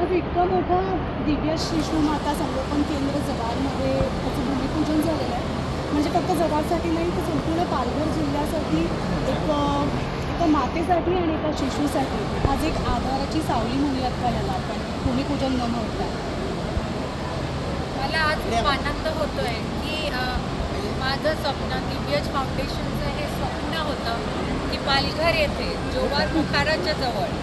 आज इतकं मोठं दिव्य शिशु माता संगोपन केंद्र जव्हारमध्ये त्याचं भूमिपूजन झालेलं आहे. म्हणजे फक्त जगासाठी नाही तर संपूर्ण पालघर जिल्ह्यासाठी एक एका मातेसाठी आणि एका शिशूसाठी आज एक आधाराची सावली म्हणूयात का याला आपण. भूमिपूजन न होता मला आज खूप आनंद होतोय की माझं स्वप्न दिव्यज फाउंडेशनचं हे स्वप्न होतं की पालघर येथे जोवार मुखाराच्या जवळ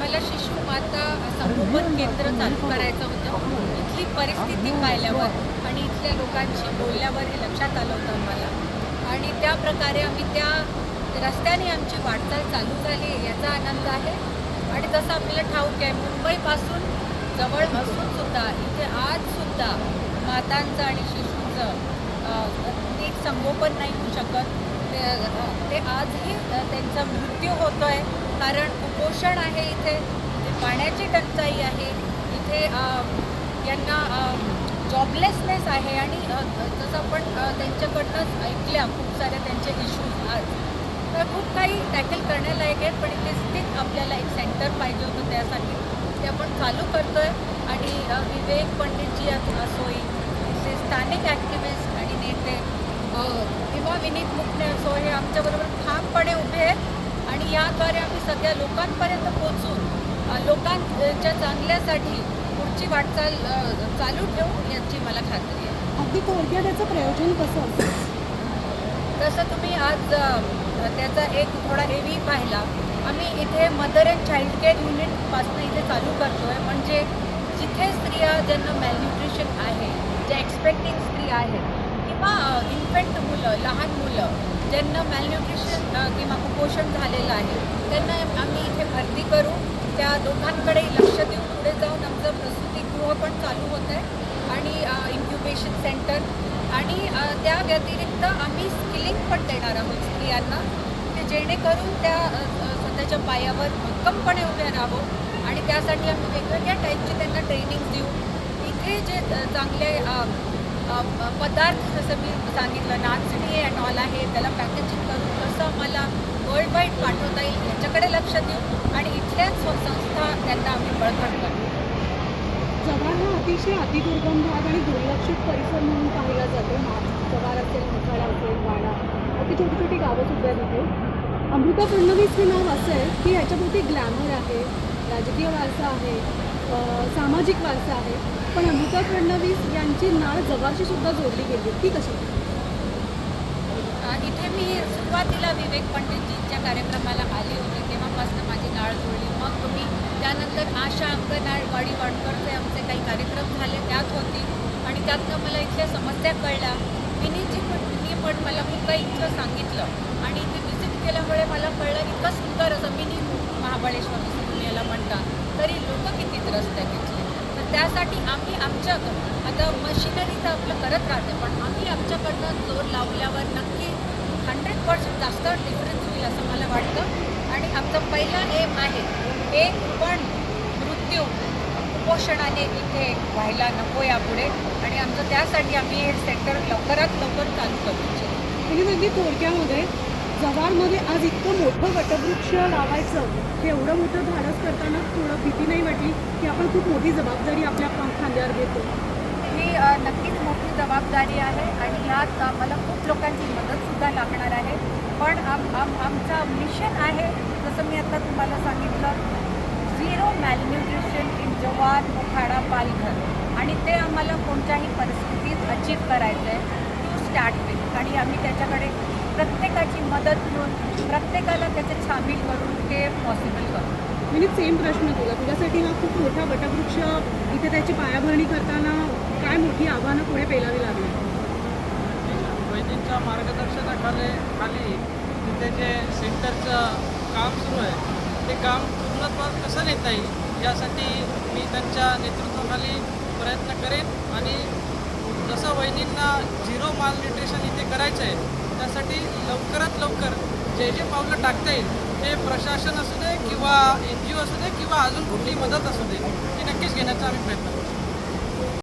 आम्हाला शिशु माता संगोपन केंद्र चालू करायचं होतं. इथली परिस्थिती पाहिल्यावर आणि इथल्या लोकांशी बोलल्यावर हे लक्षात आलं होतं आम्हाला. आणि त्या प्रकारे आम्ही त्या रस्त्याने आमची वाटचाल चालू झाली याचा आनंद आहे. आणि तसं आपल्याला ठाऊक आहे मुंबईपासून जवळ असून सुद्धा इथे आज सुद्धा मातांचं आणि शिशूंचं नीट संगोपन नाही होऊ शकत. ते आजही त्यांचा मृत्यू होतो आहे कारण कुपोषण आहे इथे पाण्याची टंचाई आहे. इथे यांना जॉबलेसनेस आहे. आणि जसं आपण त्यांच्याकडनंच ऐकल्या खूप साऱ्या त्यांचे इश्यूज आज. तर खूप काही टॅकल करण्यालायक आहेत पण इथे स्थित आपल्याला एक सेंटर पाहिजे होतं त्यासाठी. ते आपण चालू आहे आणि विवेक पंडितजी असोई इथले स्थानिक ॲक्टिव्हिस्ट आणि नेते किंवा विनीत मुख असो हे आमच्याबरोबर ठामपणे उभे आहेत. आणि याद्वारे आम्ही सगळ्या लोकांपर्यंत पोहोचून अ, लोकांच्या चांगल्यासाठी पुढची वाटचाल चालू ठेवू याची मला खात्री आहे. अगदी थोडक्यात त्याचं प्रयोजन कसं तसं तुम्ही आज त्याचा एक थोडा हेवी पाहिला. आम्ही इथे मदर अँड चाइल्ड केअर युनिटपासून इथे चालू करतो आहे म्हणजे जिथे स्त्रिया ज्यांना मॅलन्युट्रिशन आहे ज्या एक्सपेक्टिंग स्त्री आहेत इन्फंट मुलं लहान मुलं ज्यांना मॅलन्युट्रिशन किंवा कुपोषण झालेलं आहे त्यांना आम्ही इथे भरती करू. त्या दोघांकडे लक्ष देऊन पुढे जाऊन आमचं प्रसूतीगृह पण चालू होतं आहे आणि इन्क्युबेशन सेंटर आणि त्या व्यतिरिक्त आम्ही स्किलिंग पण देणार आहोत स्त्रियांना की जेणेकरून त्या स्वतःच्या पायावर भक्कमपणे उभ्या राहो आणि त्यासाठी आम्ही वेगवेगळ्या टाईपची त्यांना ट्रेनिंग देऊ. इथे जे चांगले पदार्थ जसं मी सांगितलं नाचणी अँड ऑल आहे त्याला पॅकेजिंग करून कसं आम्हाला वर्ल्ड वाईड पाठवता येईल याच्याकडे लक्ष देऊ आणि इथल्याच संस्था त्यांना आम्ही बळकट करू जव्हार हा अतिशय अतिदुर्गम भाग आणि दुर्लक्षित परिसर म्हणून पाहिला जातो. मा- जव्हार असेल मुखाडा असेल वाडा अगदी छोटी छोटी गावं सुद्धा आहेत तिथे. अमृता फडणवीस हे नाव असं आहे की याच्याभोवती ग्लॅमर आहे राजकीय वारसा आहे सामाजिक वारसा आहे पण अमृता फडणवीस यांची नाळ जगाशी सुद्धा जोडली गेली ती कशी? इथे मी सुरुवातीला विवेक पंडितजींच्या कार्यक्रमाला आले होते. तेव्हापासून माझी नाळ जोडली. मग तुम्ही त्यानंतर आशा अंगणवाडी वाडकरचे आमचे काही कार्यक्रम झाले. त्यात होती. आणि त्यातनं मला इथल्या समस्या कळल्या. विनीतजी पण मी पण मला खूप काही इथलं सांगितलं. आणि ते विजिट केल्यामुळे मला कळलं इतकं सुंदर असं मिनी महाबळेश्वर जसं तुम्ही याला म्हणतात. तरी लोक किती त्रस्त आहेत तिथले तर त्यासाठी आम्ही आमच्याकडं आता मशिनरी तर आपलं करत राहते पण आम्ही आमच्याकडनं जोर लावल्यावर नक्की हंड्रेड पर्सेंट जास्त डिफरन्स होईल असं मला वाटतं. आणि आमचं पहिलं एम आहे एक पण मृत्यू कुपोषणाने इथे व्हायला नको यापुढे. आणि आमचं त्यासाठी आम्ही हे सेंटर लवकरात लवकर चालू करू इच्छितो. म्हणजे थोडक्यामध्ये जव्हारमध्ये आज इतकं मोठं वटवृक्ष लावायचं हे एवढं मोठं धाडस करताना थोडं भीती नाही वाटली की आपण खूप मोठी जबाबदारी आपल्या खांद्यावर घेतो? ही नक्कीच मोठी जबाबदारी आहे आणि यात आम्हाला खूप लोकांची मदतसुद्धा लागणार आहे. पण आम आम आमचा मिशन आहे जसं मी आता तुम्हाला सांगितलं झिरो मॅलन्युट्रिशन इन जवार मोखाडा पालघर. आणि ते आम्हाला कोणत्याही परिस्थितीत अचीव करायचं आहे टू स्टार्ट विथ आणि आम्ही त्याच्याकडे प्रत्येकाची मदत घेऊन प्रत्येकाला त्याच्यात सामील करून ते पॉसिबल करू म्हणजे सेम प्रश्न तुला. तुझ्यासाठी हा खूप मोठा वटवृक्ष इथे त्याची पायाभरणी करताना काय मोठी आव्हानं पुढे पेलावी लागली? वैद्यांच्या मार्गदर्शनाखाली खाली तिथे जे सेंटरचं काम सुरू आहे ते काम पूर्णत्वात कसं नेता येईल यासाठी मी त्यांच्या नेतृत्वाखाली प्रयत्न करेन आणि जसं वैदींना झिरो माल न्यूट्रिशन इथे करायचं आहे त्यासाठी लवकरात लवकर जे जे पावलं टाकता येईल ते प्रशासन असू दे किंवा एन जी ओ असू दे किंवा अजून कुठली मदत असू दे ती नक्कीच घेण्याचा आम्ही प्रयत्न